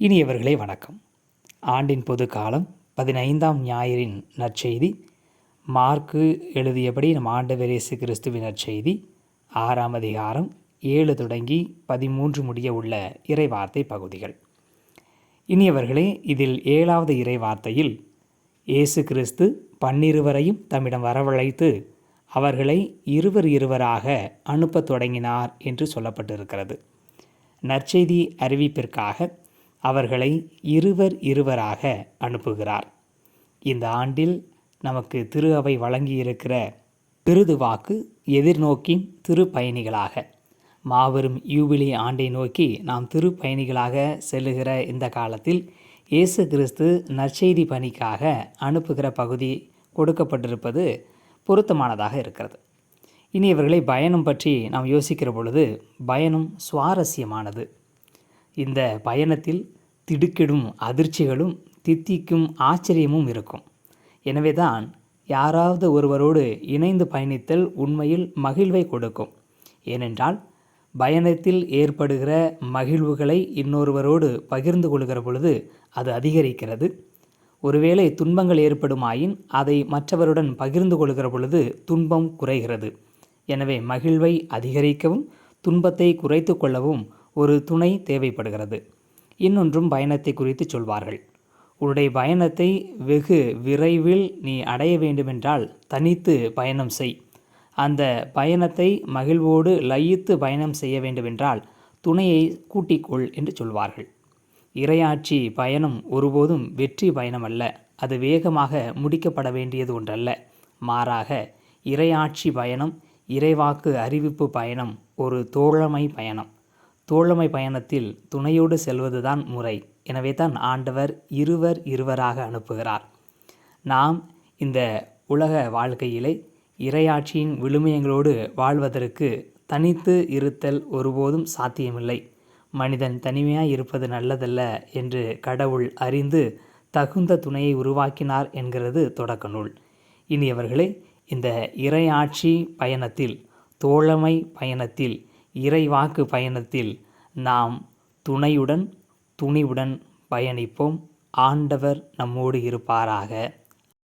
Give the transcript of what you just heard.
இனியவர்களே வணக்கம். ஆண்டின் பொது காலம் பதினைந்தாம் ஞாயிறின் நற்செய்தி. மார்க்கு எழுதியபடி நம் ஆண்டவர் இயேசு கிறிஸ்துவின் நற்செய்தி. ஆறாம் அதிகாரம் ஏழு தொடங்கி பதிமூன்று முடிய உள்ள இறைவார்த்தை பகுதிகள். இனியவர்களே இதில் ஏழாவது இறைவார்த்தையில் இயேசு கிறிஸ்து பன்னிருவரையும் தம்மிடம் வரவழைத்து அவர்களை இருவர் இருவராக அனுப்பத் தொடங்கினார் என்று சொல்லப்பட்டிருக்கிறது. நற்செய்தி அறிவிப்பிற்காக அவர்களை இருவர் இருவராக அனுப்புகிறார். இந்த ஆண்டில் நமக்கு திரு அவை வழங்கியிருக்கிற விருது வாக்கு எதிர்நோக்கின் திருப்பயணிகளாக மாபெரும் யூபிலி ஆண்டை நோக்கி நாம் திருப்பயணிகளாக செல்லுகிற இந்த காலத்தில் இயேசு கிறிஸ்து நற்செய்தி பணிக்காக அனுப்புகிற பகுதி கொடுக்கப்பட்டிருப்பது பொருத்தமானதாக இருக்கிறது. இனி இவர்களை பயணம் பற்றி நாம் யோசிக்கிற பொழுது பயணம் சுவாரஸ்யமானது. இந்த பயணத்தில் திடுக்கிடும் அதிர்ச்சிகளும் தித்திக்கும் ஆச்சரியமும் இருக்கும். எனவே தான் யாராவது ஒருவரோடு இணைந்து பயணித்தல் உண்மையில் மகிழ்வை கொடுக்கும். ஏனென்றால் பயணத்தில் ஏற்படுகிற மகிழ்வுகளை இன்னொருவரோடு பகிர்ந்து கொள்கிற பொழுது அது அதிகரிக்கிறது. ஒருவேளை துன்பங்கள் ஏற்படுமாயின் அதை மற்றவருடன் பகிர்ந்து கொள்கிற பொழுது துன்பம் குறைகிறது. எனவே மகிழ்வை அதிகரிக்கவும் துன்பத்தை குறைத்து கொள்ளவும் ஒரு துணை தேவைப்படுகிறது. இன்னொன்றும் பயணத்தை குறித்து சொல்வார்கள். உன்னுடைய பயணத்தை வெகு விரைவில் நீ அடைய வேண்டுமென்றால் தனித்து பயணம் செய். அந்த பயணத்தை மகிழ்வோடு லயித்து பயணம் செய்ய வேண்டுமென்றால் துணையை கூட்டிக்கொள் என்று சொல்வார்கள். இரையாட்சி பயணம் ஒருபோதும் வெற்றி பயணம் அல்ல அது வேகமாக முடிக்கப்பட வேண்டியது ஒன்றல்ல. மாறாக இரையாட்சி பயணம் இறைவாக்கு அறிவிப்பு பயணம் ஒரு தோழமை பயணம். தோழமை பயணத்தில் துணையோடு செல்வதுதான் முறை. எனவே தான் ஆண்டவர் இருவர் இருவராக அனுப்புகிறார். நாம் இந்த உலக வாழ்க்கையிலே இரையாட்சியின் விழுமியங்களோடு வாழ்வதற்கு தனித்து இருத்தல் ஒருபோதும் சாத்தியமில்லை. மனிதன் தனிமையாக இருப்பது நல்லதல்ல என்று கடவுள் அறிந்து தகுந்த துணையை உருவாக்கினார் என்கிறது தொடக்க நூல் இனியவர்களே இந்த இறையாட்சி பயணத்தில் தோழமை பயணத்தில் இறைவாக்கு பயணத்தில் நாம் துணையுடன் துணிவுடன் பயணிப்போம். ஆண்டவர் நம்மோடு இருப்பாராக.